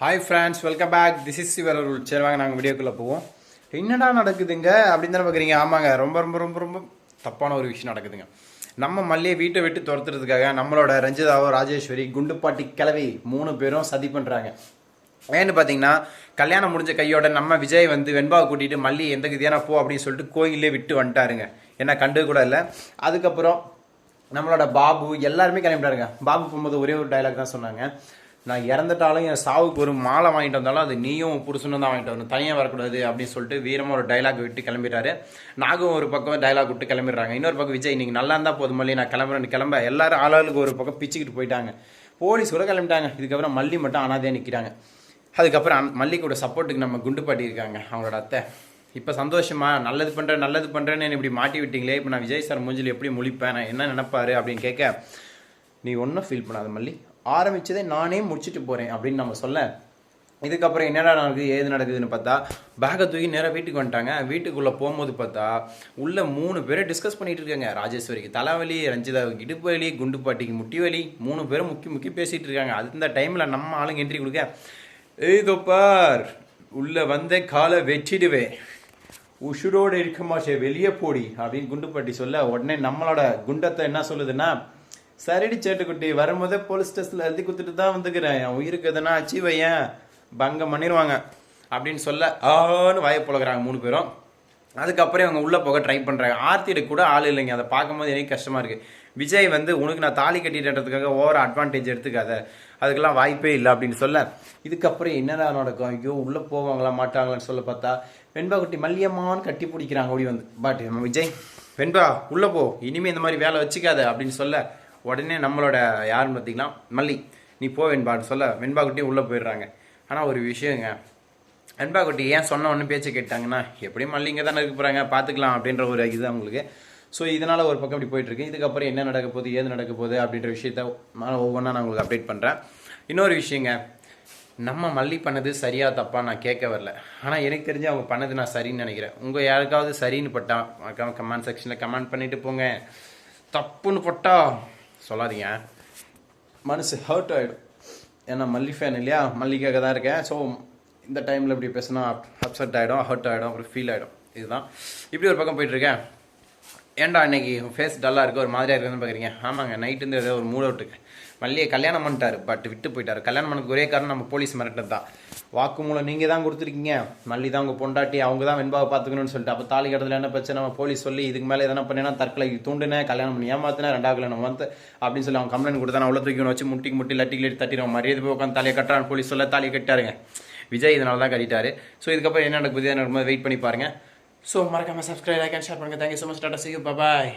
Hi friends welcome back this is சிவர் சரி வாங்க நாங்கள் வீடியோக்குள்ளே போவோம். என்னடா நடக்குதுங்க? அப்படின்னு தானே பார்க்குறீங்க ஆமாங்க ரொம்ப ரொம்ப ரொம்ப ரொம்ப தப்பான ஒரு விஷயம் நடக்குதுங்க. நம்ம மல்லியை வீட்டை விட்டு துரத்துறதுக்காக நம்மளோட ரஞ்சிதாவோ ராஜேஸ்வரி குண்டுப்பாட்டி கிளவி மூணு பேரும் சதி பண்ணுறாங்க ஏன்னு பார்த்தீங்கன்னா கல்யாணம் முடிஞ்ச கையோட நம்ம விஜய் வந்து வெண்பாவை கூட்டிகிட்டு மல்லி எந்த கதியான போ அப்படின்னு சொல்லிட்டு கோயிலே விட்டு வந்துட்டாருங்க. ஏன்னா கண்டு கூட இல்லை. அதுக்கப்புறம் நம்மளோட பாபு எல்லாருமே கிளம்பிட்டாருங்க. பாபு போகும்போது ஒரே ஒரு டைலாக் தான் சொன்னாங்க. நான் இறந்துட்டாலும் என் சாவுக்கு ஒரு மாலை வாங்கிட்டு வந்தாலும் அது நீயும் புருஷனும் தான் வாங்கிட்டு வரணும். தனியாக வரக்கூடாது அப்படின்னு சொல்லிட்டு வீரமாக ஒரு டைலாக் விட்டு கிளம்பிட்டாரு. நாகும் ஒரு பக்கம் டைலாக் விட்டு கிளம்பிடுறாங்க. இன்னொரு பக்கம் விஜய் நீங்கள் நல்லா இருந்தால் போதும் மல்லி நான் கிளம்புறேன்னு கிளம்ப. எல்லாரும் ஆளாளுக்கு ஒரு பக்கம் பிச்சுக்கிட்டு போயிட்டாங்க. போலீஸ் கூட கிளம்பிட்டாங்க. இதுக்கப்புறம் மல்லி மட்டும் அனாதையாக நிற்கிறாங்க அதுக்கப்புறம் அந்- மல்லிகோட சப்போர்ட்டுக்கு நம்ம குண்டு பாட்டியிருக்காங்க அவங்களோட அத்தை. இப்போ சந்தோஷமா? நல்லது பண்ணுறேன் நல்லது பண்ணுறேன்னு இப்படி மாட்டி விட்டீங்களே? இப்போ நான் விஜய் சார் மூஞ்சில் எப்படி முழிப்பேன்? நான் என்ன நினைப்பாரு? அப்படின்னு கேட்க நீ ஒன்றும் ஃபீல் பண்ணாத மல்லி. ஆரம்பித்ததை நானே முடிச்சுட்டு போகிறேன் அப்படின்னு நம்ம சொல்ல. இதுக்கப்புறம் என்னடா நடக்குது ஏது நடக்குதுன்னு பார்த்தா பேக்கை தூக்கி நேராக வீட்டுக்கு வந்துட்டாங்க. வீட்டுக்குள்ளே போகும்போது பார்த்தா உள்ளே மூணு பேரை டிஸ்கஸ் பண்ணிகிட்டு இருக்காங்க. ராஜேஸ்வரிக்கு தலைவலி ரஞ்சிதாவுக்கு இடுப்பு வலி குண்டுப்பாட்டிக்கு முட்டி வலி மூணு பேரும் முக்கி முக்கி பேசிகிட்டு இருக்காங்க. அந்த டைமில் நம்ம ஆளுங்க என்ட்ரி கொடுக்க. ஏதோ பார் உள்ளே வந்த காலை வெட்டிடுவேன். உஷுரோடு இருக்க மாட்டே வெளியே போடி அப்படின்னு குண்டுப்பாட்டி சொல்ல உடனே நம்மளோட குண்டத்தை என்ன சொல்லுதுன்னா சரிடி சேட்டுக்குட்டி வரும்போதே போலீஸ் ஸ்டேஷனில் எழுதி கொடுத்துட்டு தான் வந்துக்கிறேன். என் உயிருக்கு எதனா அச்சீவ் வையன் பங்கம் பண்ணிடுவாங்க. அப்படின்னு சொல்ல ஆன்னு வாயை புழகிறாங்க மூணு பேரும். அதுக்கப்புறம் இவங்க உள்ளே போக ட்ரை பண்ணுறாங்க ஆர்த்தியிட கூட ஆள் இல்லைங்க. அதை பார்க்கும்போது எனக்கு கஷ்டமாக இருக்குது விஜய் வந்து உனக்கு நான் தாலி கட்டிட்டதுக்காக ஓவர் அட்வான்டேஜ் எடுத்துக்காத. அதுக்கெல்லாம் வாய்ப்பே இல்லை அப்படின்னு சொல்ல. இதுக்கப்புறம் என்னடா நடக்கும்? ஐயோ உள்ளே போவாங்களா மாட்டாங்களான்னு சொல்ல பார்த்தா வெண்பா குட்டி மல்லியம்மான்னு கட்டி பிடிக்கிறாங்க. ஓடி வந்து பட் விஜய் வெண்பா உள்ளே போ. இனிமேல் இந்த மாதிரி வேலை வச்சுக்காத. அப்படின்னு சொல்ல உடனே நம்மளோட யாருன்னு பார்த்தீங்கன்னா மல்லி நீ போ வெண்பான்னு சொல்ல வெண்பாக்குட்டியும் உள்ளே போயிடுறாங்க. ஆனால் ஒரு விஷயங்க வெண்பாக்குட்டி ஏன் சொன்ன ஒன்று பேச்சு கேட்டாங்கன்னா எப்படியும் மல்லிங்க தானே இருக்க போகிறாங்க பார்த்துக்கலாம் அப்படின்ற ஒரு இது அவங்களுக்கு. ஸோ இதனால் ஒரு பக்கம் இப்படி போயிட்டுருக்கு இதுக்கப்புறம் என்ன நடக்க போகுது ஏது நடக்க போகுது அப்படின்ற விஷயத்த ஒவ்வொன்றா நான் உங்களுக்கு அப்டேட் பண்ணுறேன் இன்னொரு விஷயங்க நம்ம மல்லி பண்ணது சரியாக தப்பா நான் கேட்க வரல. ஆனால் எனக்கு தெரிஞ்சு அவங்க பண்ணது நான் சரின்னு நினைக்கிறேன். உங்கள் யாருக்காவது சரின்னு பட்டா கமெண்ட் செக்ஷனில் கமெண்ட் பண்ணிட்டு போங்க. தப்புன்னு பட்டா சொல்லாதீங்க. மனசு ஹர்ட் ஆகிடும் ஏன்னா மல்லி ஃபேன் இல்லையா? மல்லிக்காக தான் இருக்கேன். ஸோ இந்த டைமில் இப்படி பேசினா அப்செட் ஆகிடும் ஹர்ட் ஆகிடும் அப்புறம் ஃபீல் ஆகிடும் இதுதான். இப்படி ஒரு பக்கம் போயிட்டுருக்கேன் ஏன்டா இன்னைக்கு ஃபேஸ் டல்லாக இருக்குது ஒரு மாதிரியாக இருக்குன்னு பார்க்குறீங்க ஆமாங்க நைட்டு ஏதோ ஒரு மூட் அவுட்டுக்கு மல்லியை கல்யாணம் பண்ணிட்டாரு பட் விட்டு போயிட்டார். கல்யாணம் பண்ணக்கு ஒரே காரணம் நம்ம போலீஸ் மிரட்டது தான். வாக்குமூலம் நீங்கள் தான் கொடுத்துருக்கீங்க. மல்லி தான் உங்கள் பொண்டாட்டி அவங்க தான் வெண்பாவை பார்த்துக்கணும்னு சொல்லிட்டு. அப்போ தாலி கட்டத்தில் என்ன பிரச்சனை? நம்ம போலீஸ் சொல்லி இதுக்கு மேலே எதனா பண்ணினா தற்கொலை தூண்டுனேன் கல்யாணம் பண்ணி ஏமாத்தினேன் ரெண்டாவது கல்யாணம் வந்து அப்படின்னு சொல்லி அவன் கம்ப்ளைண்ட் கொடுத்தா நான் உள்ள தூக்கி வச்சு முட்டிக்கு முட்டி லட்டி லட்டி தட்டிடுவோம் மரியாதை போய் உட்காந்து தலையை கட்டுறான் போலீஸ் சொல்ல தாலி கட்டாருங்க விஜய் இதனால தான் கட்டிட்டாரு. ஸோ இதுக்கப்புறம் என்ன நடக்குது? என்ன நடக்கும்போது வெயிட் பண்ணி So, mark my subscribe, like, and share. Thank you so much. Tata, see you. Bye bye.